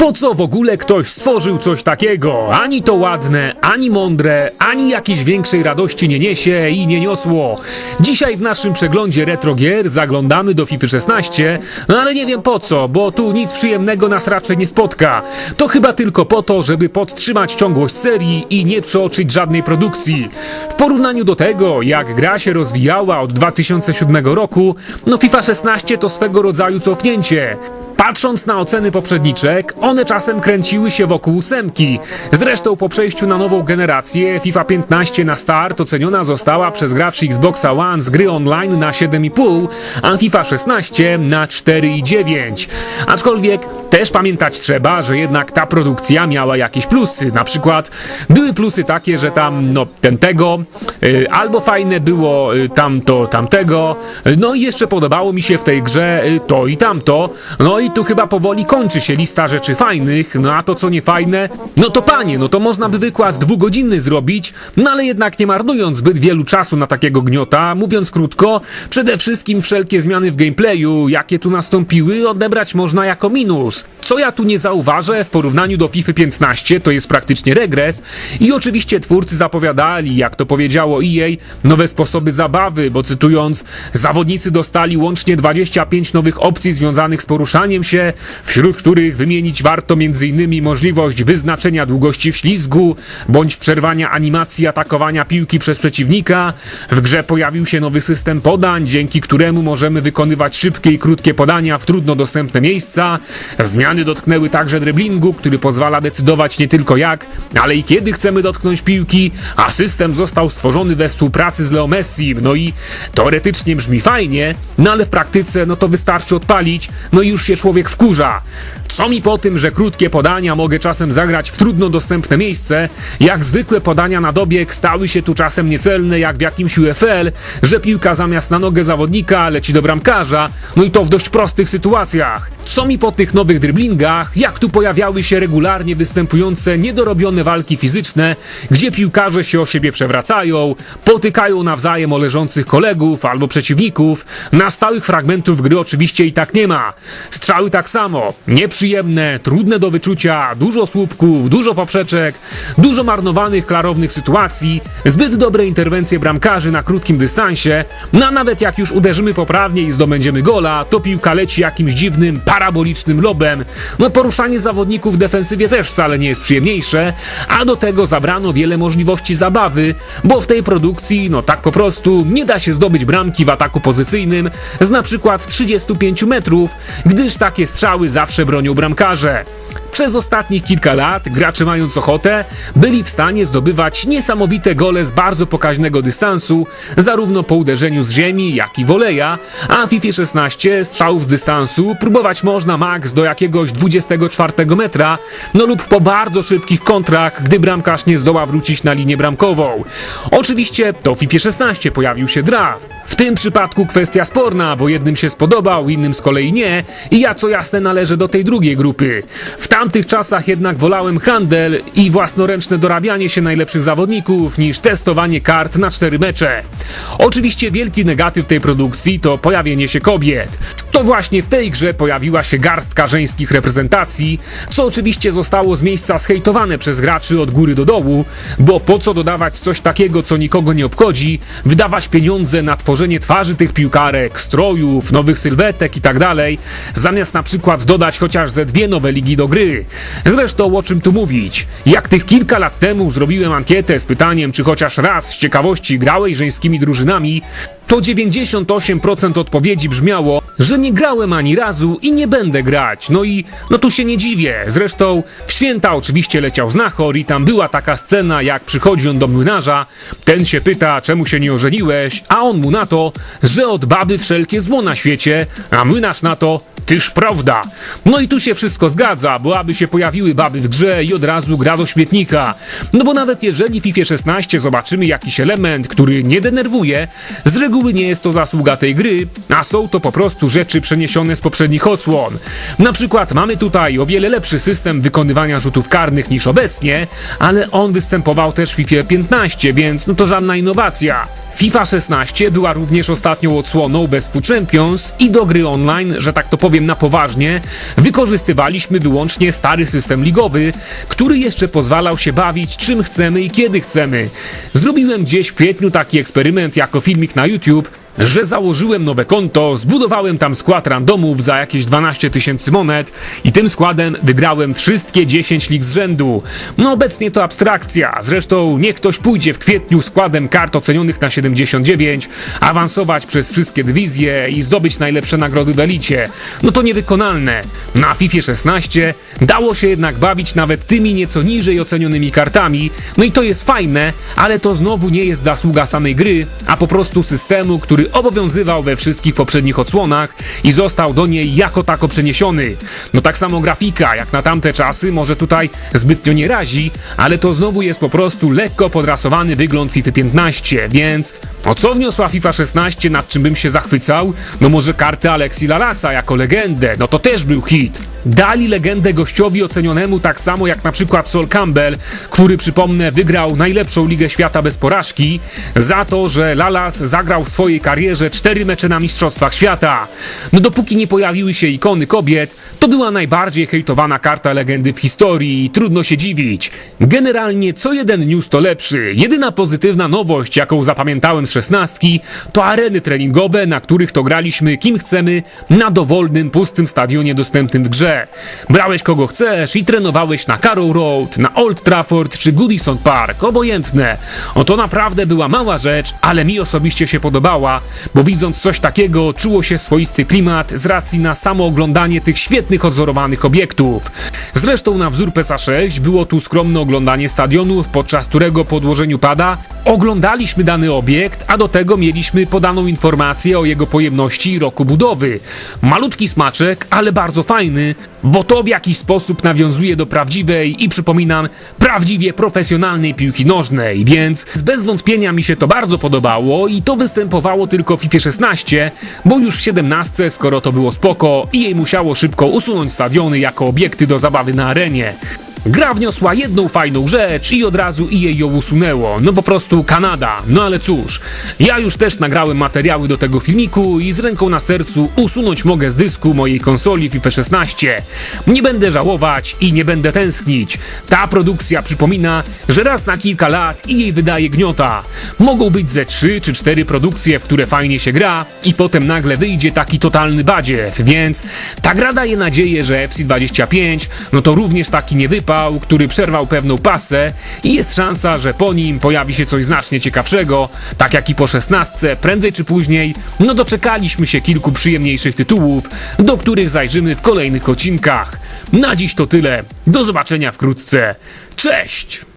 Po co w ogóle ktoś stworzył coś takiego? Ani to ładne, ani mądre, ani jakiejś większej radości nie niesie i nie niosło. Dzisiaj w naszym przeglądzie retro gier zaglądamy do FIFA 16, no ale nie wiem po co, bo tu nic przyjemnego nas raczej nie spotka. To chyba tylko po to, żeby podtrzymać ciągłość serii i nie przeoczyć żadnej produkcji. W porównaniu do tego, jak gra się rozwijała od 2007 roku, no FIFA 16 to swego rodzaju cofnięcie. Patrząc na oceny poprzedniczek, one czasem kręciły się wokół ósemki. Zresztą po przejściu na nową generację FIFA 15 na start oceniona została przez graczy Xboxa One z gry online na 7,5, a FIFA 16 na 4,9. Aczkolwiek też pamiętać trzeba, że jednak ta produkcja miała jakieś plusy. Na przykład były plusy takie, że tam no ten tego, y, albo fajne było y, tamto, tamtego, no i jeszcze podobało mi się w tej grze y, to i tamto, no i tu chyba powoli kończy się lista rzeczy fajnych, no a to co nie fajne, no to panie, no to można by wykład dwugodzinny zrobić, no ale jednak nie marnując zbyt wielu czasu na takiego gniota, mówiąc krótko, przede wszystkim wszelkie zmiany w gameplayu, jakie tu nastąpiły, odebrać można jako minus. Co ja tu nie zauważę w porównaniu do FIFA 15, to jest praktycznie regres. I oczywiście twórcy zapowiadali, jak to powiedziało EA, nowe sposoby zabawy, bo cytując, zawodnicy dostali łącznie 25 nowych opcji związanych z poruszaniem się, wśród których wymienić warto m.in. możliwość wyznaczenia długości wślizgu, bądź przerwania animacji atakowania piłki przez przeciwnika. W grze pojawił się nowy system podań, dzięki któremu możemy wykonywać szybkie i krótkie podania w trudno dostępne miejsca. Zmiany dotknęły także driblingu, który pozwala decydować nie tylko jak, ale i kiedy chcemy dotknąć piłki, a system został stworzony we współpracy z Leo Messi. No i teoretycznie brzmi fajnie, no ale w praktyce no to wystarczy odpalić, no i już się człowiek wkurza. Co mi po tym, że krótkie podania mogę czasem zagrać w trudno dostępne miejsce, jak zwykłe podania na dobieg stały się tu czasem niecelne jak w jakimś UFL, że piłka zamiast na nogę zawodnika leci do bramkarza, no i to w dość prostych sytuacjach. Co mi po tych nowych dryblingach, jak tu pojawiały się regularnie występujące niedorobione walki fizyczne, gdzie piłkarze się o siebie przewracają, potykają nawzajem o leżących kolegów albo przeciwników, na stałych fragmentów gry oczywiście i tak nie ma. Strzały tak samo, nieprzyjemne, trudne do wyczucia, dużo słupków, dużo poprzeczek, dużo marnowanych, klarownych sytuacji, zbyt dobre interwencje bramkarzy na krótkim dystansie, no a nawet jak już uderzymy poprawnie i zdobędziemy gola, to piłka leci jakimś dziwnym, parabolicznym lobem. No poruszanie zawodników w defensywie też wcale nie jest przyjemniejsze, a do tego zabrano wiele możliwości zabawy, bo w tej produkcji, no tak po prostu, nie da się zdobyć bramki w ataku pozycyjnym z na przykład 35 metrów, gdyż takie strzały zawsze bronią bramkarze. Przez ostatnich kilka lat gracze mając ochotę byli w stanie zdobywać niesamowite gole z bardzo pokaźnego dystansu, zarówno po uderzeniu z ziemi, jak i woleja, a w FIFA 16 strzałów z dystansu próbować można max do jakiegoś 24 metra, no lub po bardzo szybkich kontrach, gdy bramkarz nie zdoła wrócić na linię bramkową. Oczywiście to w FIFA 16 pojawił się draft. W tym przypadku kwestia sporna, bo jednym się spodobał, innym z kolei nie i ja co jasne należę do tej drugiej grupy. W tamtych czasach jednak wolałem handel i własnoręczne dorabianie się najlepszych zawodników niż testowanie kart na cztery mecze. Oczywiście wielki negatyw tej produkcji to pojawienie się kobiet. To właśnie w tej grze pojawiła się garstka żeńskich reprezentacji, co oczywiście zostało z miejsca zhejtowane przez graczy od góry do dołu, bo po co dodawać coś takiego, co nikogo nie obchodzi, wydawać pieniądze na tworzenie twarzy tych piłkarek, strojów, nowych sylwetek i tak zamiast na przykład dodać chociaż ze dwie nowe ligi do gry. Zresztą o czym tu mówić? Jak tych kilka lat temu zrobiłem ankietę z pytaniem, czy chociaż raz z ciekawości grałeś żeńskimi drużynami, to 98% odpowiedzi brzmiało, że nie grałem ani razu i nie będę grać. No i no tu się nie dziwię. Zresztą w święta oczywiście leciał znachor i tam była taka scena, jak przychodzi on do młynarza. Ten się pyta, czemu się nie ożeniłeś, a on mu na to, że od baby wszelkie zło na świecie, a młynarz na to, tyż prawda. No i tu się wszystko zgadza, bo aby się pojawiły baby w grze i od razu gra do śmietnika. No bo nawet jeżeli w FIFA 16 zobaczymy jakiś element, który nie denerwuje, z reguły nie jest to zasługa tej gry, a są to po prostu rzeczy przeniesione z poprzednich odsłon. Na przykład mamy tutaj o wiele lepszy system wykonywania rzutów karnych niż obecnie, ale on występował też w FIFA 15, więc no to żadna innowacja. FIFA 16 była również ostatnią odsłoną bez Food Champions i do gry online, że tak to powiem na poważnie, wykorzystywaliśmy wyłącznie stary system ligowy, który jeszcze pozwalał się bawić czym chcemy i kiedy chcemy. Zrobiłem gdzieś w kwietniu taki eksperyment jako filmik na YouTube, że założyłem nowe konto, zbudowałem tam skład randomów za jakieś 12 tysięcy monet i tym składem wygrałem wszystkie 10 lig z rzędu. No obecnie to abstrakcja, zresztą niech ktoś pójdzie w kwietniu składem kart ocenionych na 79, awansować przez wszystkie dywizje i zdobyć najlepsze nagrody w elicie. No to niewykonalne. Na FIFA 16 dało się jednak bawić nawet tymi nieco niżej ocenionymi kartami, no i to jest fajne, ale to znowu nie jest zasługa samej gry, a po prostu systemu, który obowiązywał we wszystkich poprzednich odsłonach i został do niej jako tako przeniesiony. No tak samo grafika, jak na tamte czasy, może tutaj zbytnio nie razi, ale to znowu jest po prostu lekko podrasowany wygląd FIFA 15, więc o co wniosła FIFA 16, nad czym bym się zachwycał? No może karty Alexi Lalasa jako legendę, no to też był hit. Dali legendę gościowi ocenionemu tak samo jak na przykład Sol Campbell, który przypomnę wygrał najlepszą ligę świata bez porażki, za to, że Lalas zagrał w swojej karierze cztery mecze na Mistrzostwach Świata. No dopóki nie pojawiły się ikony kobiet, to była najbardziej hejtowana karta legendy w historii i trudno się dziwić. Generalnie co jeden news to lepszy. Jedyna pozytywna nowość, jaką zapamiętałem z szesnastki, to areny treningowe, na których to graliśmy kim chcemy na dowolnym, pustym stadionie dostępnym w grze. Brałeś kogo chcesz i trenowałeś na Carrow Road, na Old Trafford czy Goodison Park, obojętne. O to naprawdę była mała rzecz, ale mi osobiście się podobała, bo widząc coś takiego czuło się swoisty klimat z racji na samo oglądanie tych świetnych odzorowanych obiektów. Zresztą na wzór PESA 6 było tu skromne oglądanie stadionów, podczas którego po odłożeniu pada oglądaliśmy dany obiekt, a do tego mieliśmy podaną informację o jego pojemności i roku budowy. Malutki smaczek, ale bardzo fajny, bo to w jakiś sposób nawiązuje do prawdziwej i przypominam, prawdziwie profesjonalnej piłki nożnej, więc bez wątpienia mi się to bardzo podobało i to występowało tylko w FIFA 16, bo już w 17, skoro to było spoko i jej musiało szybko usunąć stadiony jako obiekty do zabawy na arenie. Gra wniosła jedną fajną rzecz i od razu EA ją usunęło. No po prostu Kanada. No ale cóż, ja już też nagrałem materiały do tego filmiku i z ręką na sercu usunąć mogę z dysku mojej konsoli FIFA 16. Nie będę żałować i nie będę tęsknić. Ta produkcja przypomina, że raz na kilka lat EA wydaje gniota. Mogą być ze 3 czy 4 produkcje, w które fajnie się gra i potem nagle wyjdzie taki totalny badziew, więc ta gra daje nadzieję, że FC25 no to również taki nie wypadł który przerwał pewną pasę i jest szansa, że po nim pojawi się coś znacznie ciekawszego, tak jak i po 16, prędzej czy później, no doczekaliśmy się kilku przyjemniejszych tytułów, do których zajrzymy w kolejnych odcinkach. Na dziś to tyle, do zobaczenia wkrótce, cześć!